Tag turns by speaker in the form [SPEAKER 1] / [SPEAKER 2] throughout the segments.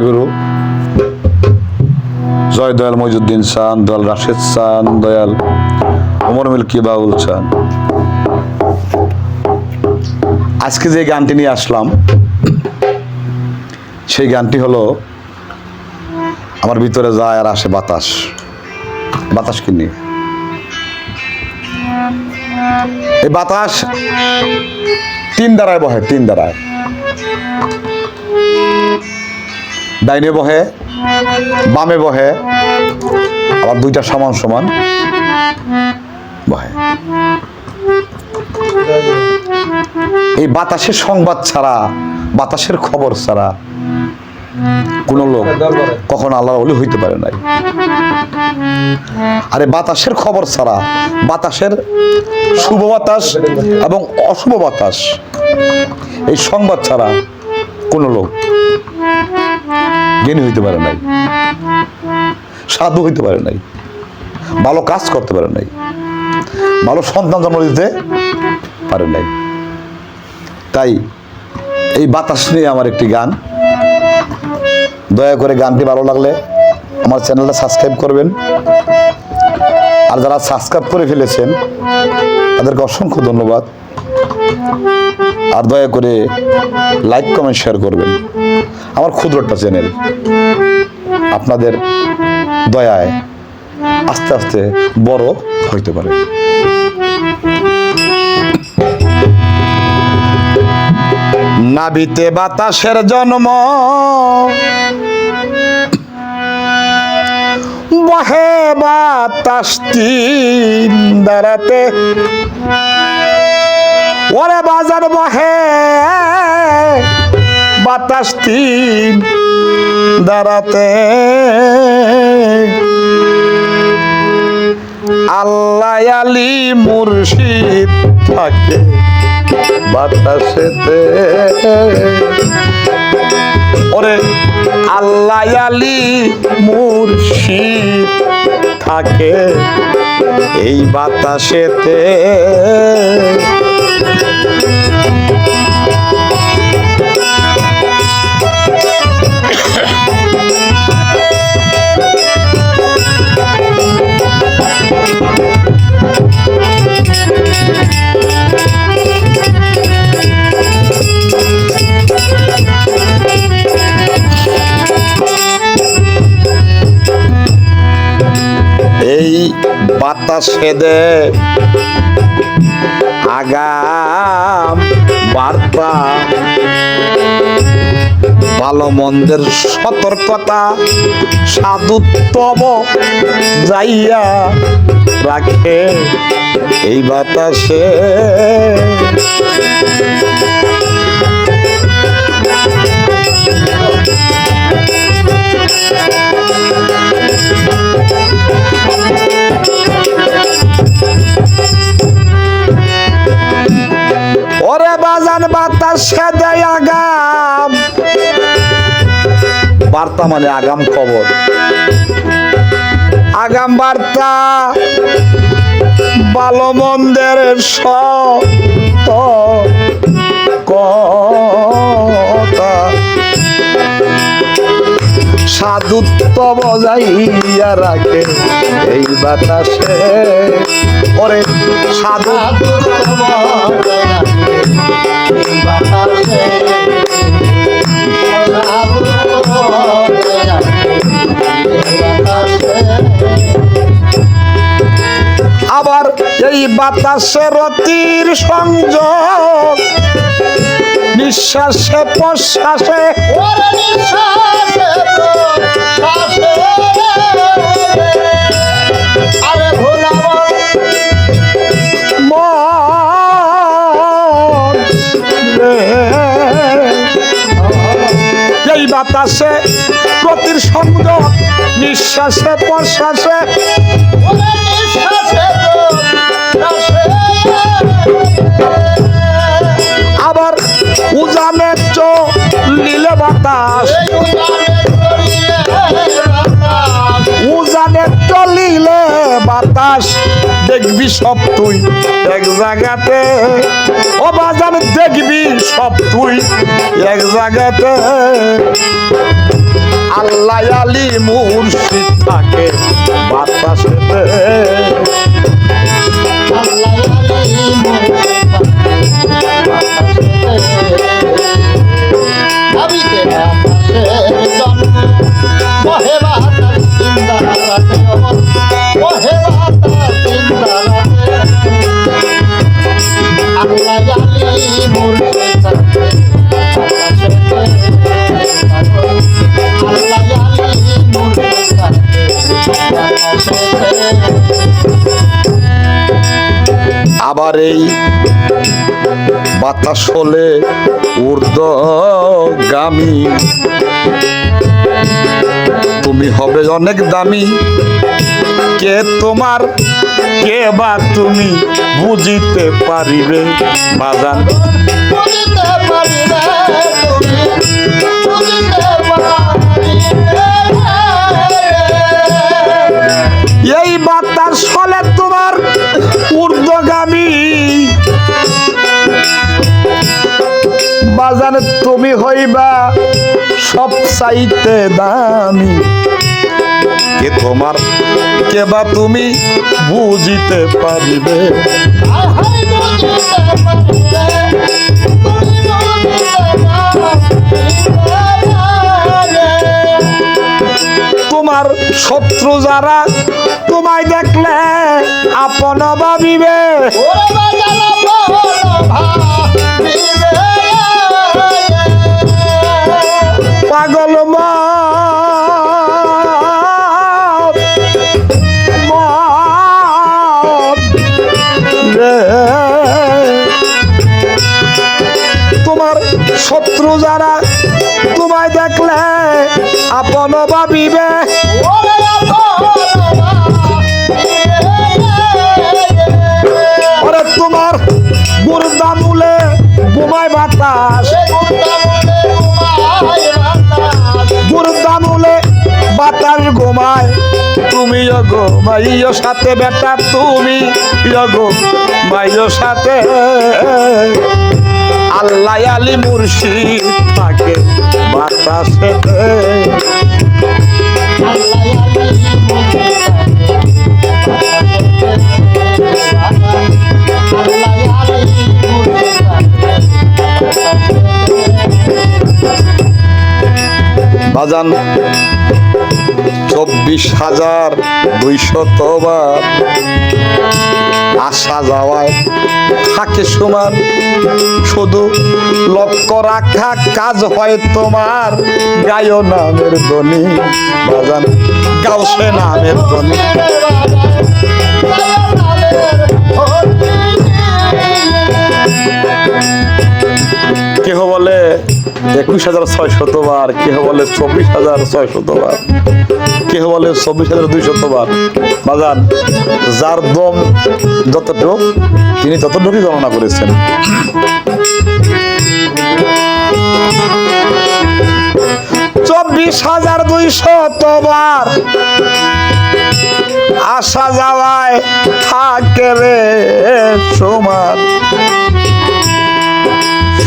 [SPEAKER 1] গুরু। জয় দয়াল মইজুদ্দিন চান, দয়াল রাশেদ চান, দয়াল ওমর মিল্কি বাউল চান। আজকে যে গানটি নিয়ে আসলাম, সেই গানটি হলো, আমার ভিতরে যায় আর আসে বাতাস। বাতাস কি নিয়ে? এই বাতাস তিন দ্বারায় বহে, তিন দ্বারায়। ডাইনে বহে, বামে বহে, আবার দুইটা সমান সমান বহে। এই বাতাসের সংবাদ ছাড়া, বাতাসের খবর ছাড়া কোন লোক কখন আল্লাহ অলি হইতে পারে নাই। আরে বাতাসের খবর ছাড়া, বাতাসের শুভ বাতাস এবং অশুভ বাতাস, এই সংবাদ ছাড়া কোন লোক জ্ঞানী হইতে পারে নাই, সাধু হইতে পারে নাই, ভালো কাজ করতে পারে নাই, ভালো সন্তান জন্ম দিতে পারে নাই। তাই এই বাতাস নিয়ে আমার একটি গান, দয়া করে গানটি ভালো লাগলে আমার চ্যানেলটা সাবস্ক্রাইব করবেন। আর যারা সাবস্ক্রাইব করে ফেলেছেন তাদেরকে অসংখ্য ধন্যবাদ। আর দয়া করে লাইক কমেন্ট শেয়ার করবেন। আমার ক্ষুদ্র একটা চ্যানেল আপনাদের দয়ায় আস্তে আস্তে বড় হইতে পারে। নাবিতে বাতাসের জন্ম বহে বাতাস তিন দাঁড়াতে ওরে বাজার বহে বাতাস তিন দাঁড়াতে আল্লাহ আলী মুর্শিদ থাকে বাতাসেতে। ওরে আল্লাহ আলী মুর্শিদ থাকে এই বাতাসেতে। বাতাসে দে আগাম বার্তা। ভালো মন্দের সতর্কতা সাধুত্তম যাইয়া রাখে এই বাতাসে। বাজান বাতাসে দেয় আগাম। বার্তা মানে আগাম খবর। আগাম বার্তা ভালো মন্দের সত কথা। সাধুত্ব বজাইয়া রাখে এই বাতাসে। ওরে সাধু আবার এই বাতাসের অতির সংযোগ নিঃশ্বাসে প্রশ্বাসে মন এই বাতাসে প্রতির সংযোগ নিঃশ্বাসে, প্রশ্বাসে। আবার উজানে লীলে বাতাস। উজানে চলিলে বাতাস। দেখবি সব তুই এক জায়গাতে। সব তুই এক জায়গাতে। আল্লাহ আলী মুর্শিদ থাকে বাতাসেতে। এই বাতাস হলে ঊর্ধ্বগামী। তুমি হবে অনেক দামি। কে তোমার, কে বা তুমি বুঝিতে পারিবে বাজান? এই বাজারে তুমি হইবা সব চাইতে দামি। কে তোমার, কে বা তুমি বুঝিতে পারিবে? তোমার শত্রু যারা তোমায় দেখলে আপন ভাবিবে। পাগল মত তোমার শত্রু যারা তোমায় দেখলে আপন ভাবিবে। তোমার গুরদা মূলে ঘুমায় বাতাস। তুমি গো মাইয় সাথে বেটা তুমি। গো মাইয় সাথে। আল্লাহ আলী মুর্শিদ থাকে বাতাসে। বাজান। চব্বিশ হাজার দুইশত বার আসা যাওয়ায় থাকে সমান। শুধু লক্ষ্য রাখা কাজ হয় তোমার। গায় নামের ধ্বনি, বাজান গাওসে নামের ধ্বনি। কেহ বলে একুশ হাজার ছয় শতবার কেহ বলে চব্বিশ হাজার ছয় শতবার কেহ বলে চব্বিশ হাজার দুই শতবার বাজান, যার দম যতটুক, তিনি ততটুকুই গণনা করেছেন। চব্বিশ হাজার দুই শতবার আসা যাওয়ায় থাকে রে সমান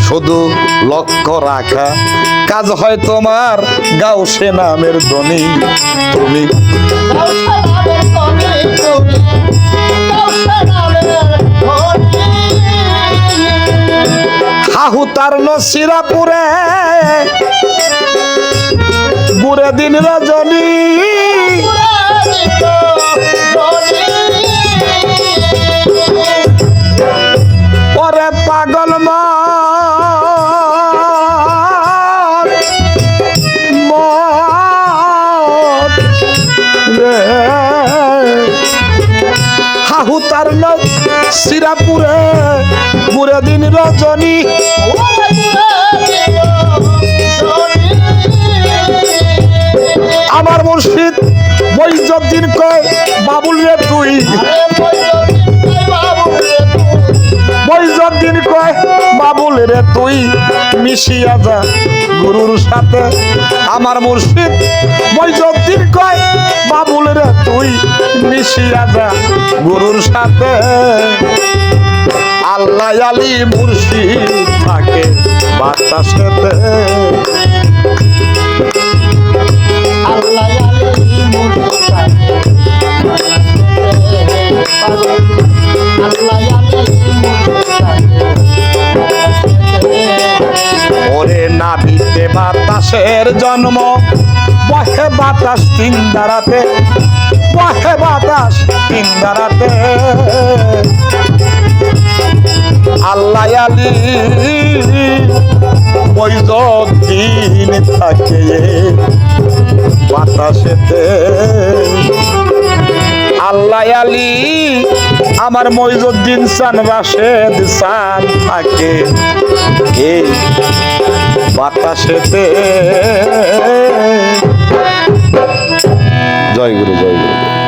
[SPEAKER 1] শুধু লক্ষ্য রাখা। কাজ হয় তোমার গাও সে নামের ধ্বনি। তুমি হাহু তার নসিরাপুরে। বুড়ে দিন রজনী। হাহু তার লোক সিরাপুরে বুড়ে দিন রজনী। আমার মুর্শিদ মহিজুদ্দিন কয়, বাবুল রে তুই। মহিজুদ্দিন কয়, বাবুল রে তুই। মিশিয়া যা গুরুর সাথে। আমার মুর্শিদ মহিজুদ্দিন কয়, বাবুল রে, তুই মিশিয়া যা গুরুর সাথে। আল্লাহ আলী মুর্শিদ থাকে বাতাসেতে। মায়ের জন্ম। বহে বাতাস তিন দাঁড়াতে বহে বাতাস তিন দাঁড়াতে আল্লাহ আলী ওই দিন থাকে বাতাসেতে। আল্লাহ আলী আমার মইজুদ্দিন চান রাশেদ চান থাকে বাতাসেতে।
[SPEAKER 2] জয় গুরু জয় গুরু।